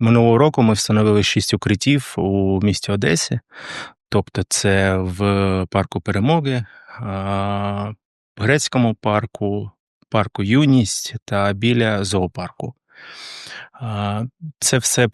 Минулого року ми встановили шість укриттів у місті Одесі. Тобто, це в парку Перемоги, грецькому парку, парку Юність та біля зоопарку. Це все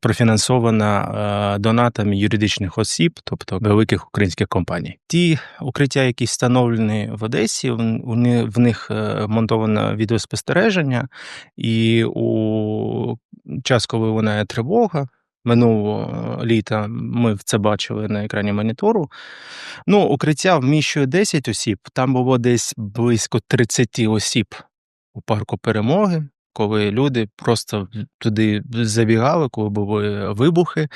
профінансовано донатами юридичних осіб, тобто великих українських компаній. Ті укриття, які встановлені в Одесі, в- них е, монтовано відеоспостереження, і у час, коли лунає тривога. Минулого е, літа ми це бачили на екрані монітору. Ну, укриття вміщує 10 осіб, там було десь близько 30 осіб у парку перемоги, коли люди просто туди забігали, коли були вибухи,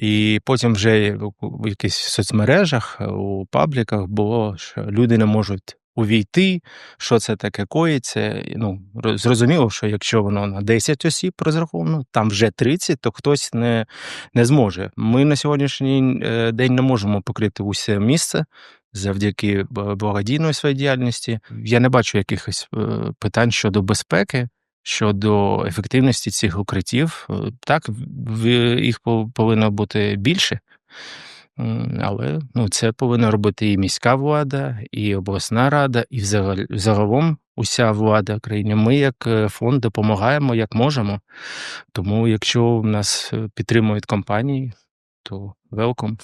і потім вже в якихось соцмережах, у пабліках було, що люди не можуть увійти, що це таке коїться. Ну, зрозуміло, що якщо воно на 10 осіб розраховано, там вже 30, то хтось не, не зможе. Ми на сьогоднішній е, день не можемо покрити усе місце завдяки благодійної своїй діяльності. Я не бачу якихось е, питань щодо безпеки. Щодо ефективності цих укриттів, Е, так їх повинно бути більше, але ну, це повинна робити і міська влада, і обласна рада, і взагалі- загалом уся влада країни. Ми, як е, фонд, допомагаємо як можемо. Тому, якщо нас е, підтримують компанії, то welcome.